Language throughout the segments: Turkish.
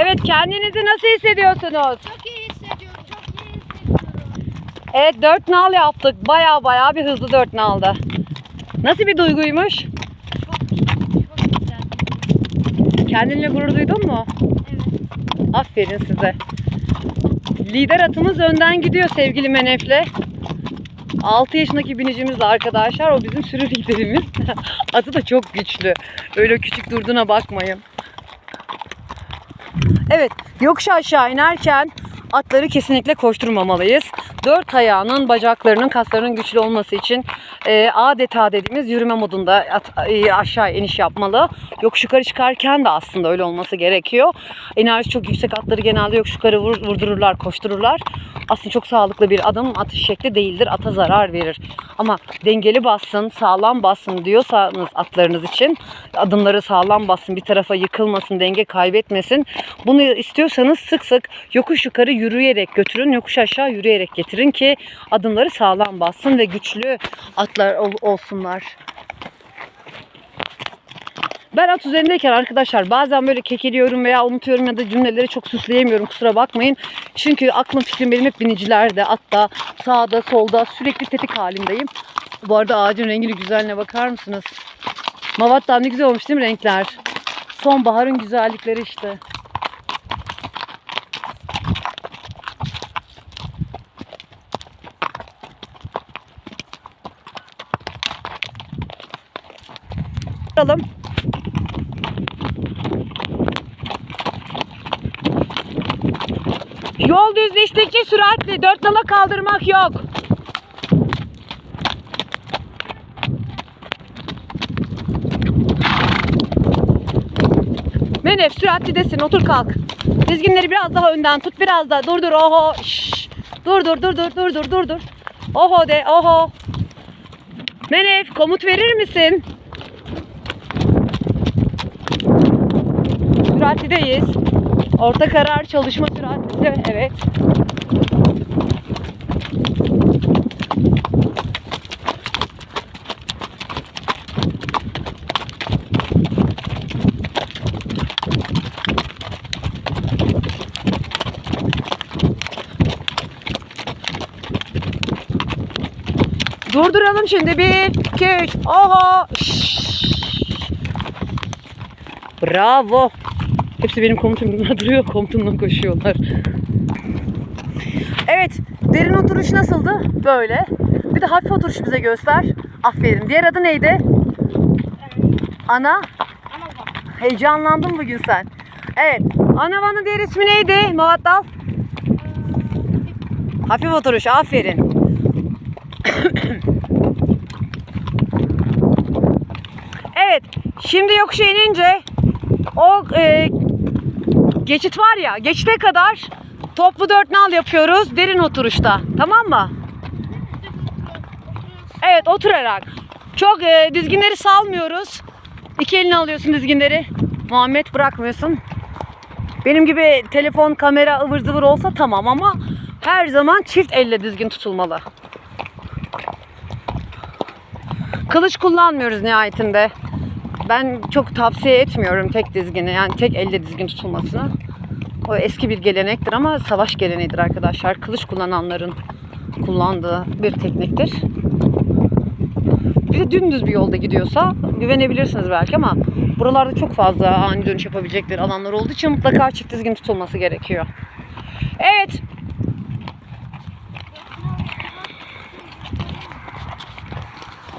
Evet kendinizi nasıl hissediyorsunuz? Çok iyi hissediyorum. Çok iyi hissediyorum. Evet dört nal yaptık. Baya baya bir hızlı dört naldı. Nasıl bir duyguymuş? Çok çok güzel. Kendinle gurur duydun mu? Evet. Aferin size. Lider atımız önden gidiyor sevgili Menef'le. 6 yaşındaki binicimiz de arkadaşlar. O bizim sürü liderimiz. Atı da çok güçlü. Öyle küçük durduğuna bakmayın. Evet, yokuş aşağı inerken atları kesinlikle koşturmamalıyız. Dört ayağının, bacaklarının, kaslarının güçlü olması için e, adeta dediğimiz yürüme modunda at, e, aşağı iniş yapmalı. Yokuş yukarı çıkarken de aslında öyle olması gerekiyor. Enerjisi çok yüksek atları genelde yokuş yukarı vur- vurdururlar, koştururlar. Aslında çok sağlıklı bir adım atış şekli değildir. Ata zarar verir. Ama dengeli bassın, sağlam bassın diyorsanız atlarınız için adımları sağlam bassın, bir tarafa yıkılmasın, denge kaybetmesin. Bunu istiyorsanız sık sık yokuş yukarı yürüyerek götürün, yokuş aşağı yürüyerek getirin ki adımları sağlam bassın ve güçlü atlar ol- olsunlar. Ben at üzerindeyken arkadaşlar bazen böyle kekeliyorum veya unutuyorum ya da cümleleri çok süsleyemiyorum kusura bakmayın. Çünkü aklım fikrim benim hep binicilerde, atta, sağda, solda sürekli tetik halindeyim. Bu arada ağacın rengini güzelliğine bakar mısınız? Mavattan ne güzel olmuş değil mi renkler? Sonbaharın güzellikleri işte. Bakalım. Yol düzleştikçe süratli. Dört nala kaldırmak yok. Menef süratli desin. Otur kalk. Dizginleri biraz daha önden tut. Biraz daha. Dur dur. Oho. Dur dur dur dur dur dur dur dur. Oho de. Oho. Menef komut verir misin? Süratlideyiz. Orta karar çalışma süratli. Evet. Durduralım şimdi. Bir, iki, üç. Oho. Şşş. Bravo. Hepsi benim komutumda duruyor. Komutumla koşuyorlar. Evet. Derin oturuş nasıldı? Böyle. Bir de hafif oturuş bize göster. Aferin. Diğer adı neydi? Ana. Heyecanlandın bugün sen. Evet. Anavanın diğer ismi neydi? Mavattal. Hafif oturuş. Aferin. evet. Şimdi yokuşa inince o e, geçit var ya geçite kadar toplu dört nal yapıyoruz derin oturuşta. Tamam mı? Evet oturarak. Çok e, dizginleri salmıyoruz. İki elini alıyorsun dizginleri. Muhammed bırakmıyorsun. Benim gibi telefon, kamera ıvır zıvır olsa tamam ama her zaman çift elle dizgin tutulmalı. Kılıç kullanmıyoruz nihayetinde. Ben çok tavsiye etmiyorum tek dizgini yani tek elle dizgin tutulmasını. O eski bir gelenektir ama savaş geleneğidir arkadaşlar. Kılıç kullananların kullandığı bir tekniktir. Bir de dümdüz bir yolda gidiyorsa güvenebilirsiniz belki ama buralarda çok fazla ani dönüş yapabilecekleri alanlar olduğu için mutlaka çift dizgin tutulması gerekiyor. Evet.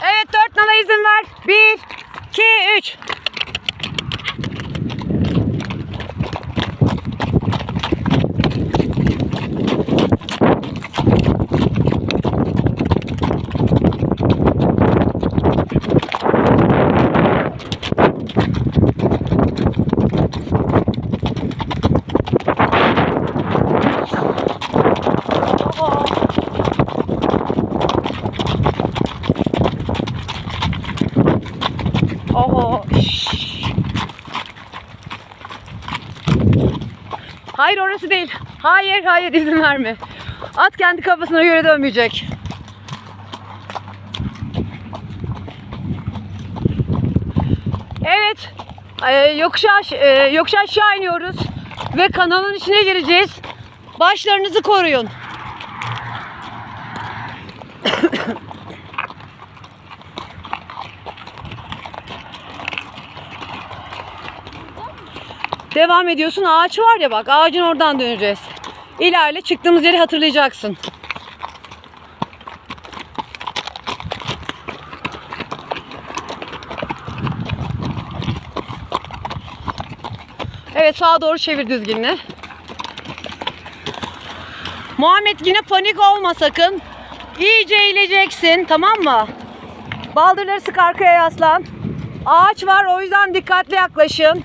Evet dört nala izin ver. Bir, 2, 3. Hayır orası değil. Hayır hayır izin verme. At kendi kafasına göre dönmeyecek. Evet. Ee, yokuş, aş- e, yokuş aşağı iniyoruz. ve kanalın içine gireceğiz. Başlarınızı koruyun. Devam ediyorsun. Ağaç var ya bak. Ağacın oradan döneceğiz. İlerle çıktığımız yeri hatırlayacaksın. Evet sağa doğru çevir dizginini. Muhammed yine panik olma sakın. İyice eğileceksin tamam mı? Baldırları sık arkaya yaslan. Ağaç var o yüzden dikkatli yaklaşın.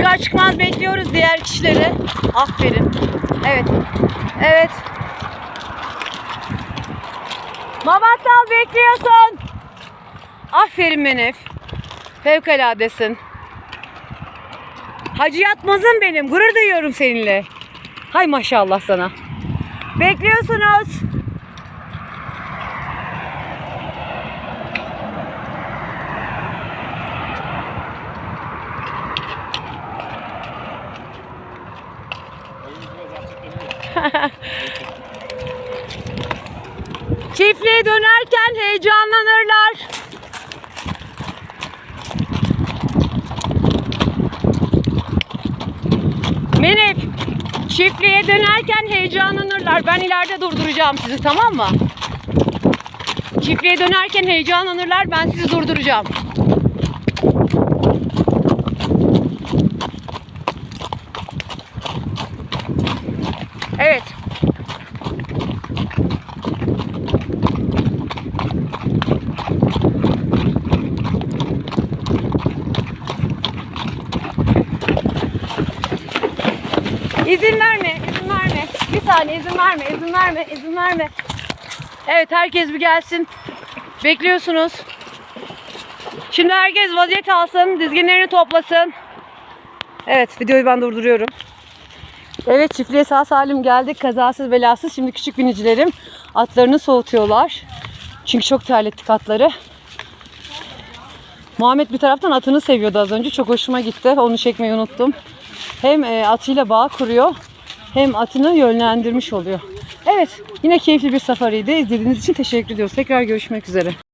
Çıkar çıkmaz bekliyoruz diğer kişileri. Aferin. Evet. Evet. Mabattal bekliyorsun. Aferin Menef. Fevkaladesin. Hacı yatmazım benim. Gurur duyuyorum seninle. Hay maşallah sana. Bekliyorsunuz. Çiftliğe dönerken heyecanlanırlar. Menef, çiftliğe dönerken heyecanlanırlar. Ben ileride durduracağım sizi tamam mı? Çiftliğe dönerken heyecanlanırlar. Ben sizi durduracağım. Evet. İzin verme, izin verme. Bir saniye izin verme, izin verme, izin verme. Evet herkes bir gelsin. Bekliyorsunuz. Şimdi herkes vaziyet alsın, dizginlerini toplasın. Evet videoyu ben durduruyorum. Evet çiftliğe sağ salim geldik. Kazasız belasız. Şimdi küçük binicilerim atlarını soğutuyorlar. Çünkü çok terlettik atları. Muhammed bir taraftan atını seviyordu az önce. Çok hoşuma gitti. Onu çekmeyi unuttum. Hem e, atıyla bağ kuruyor hem atını yönlendirmiş oluyor. Evet yine keyifli bir safariydi. İzlediğiniz için teşekkür ediyoruz. Tekrar görüşmek üzere.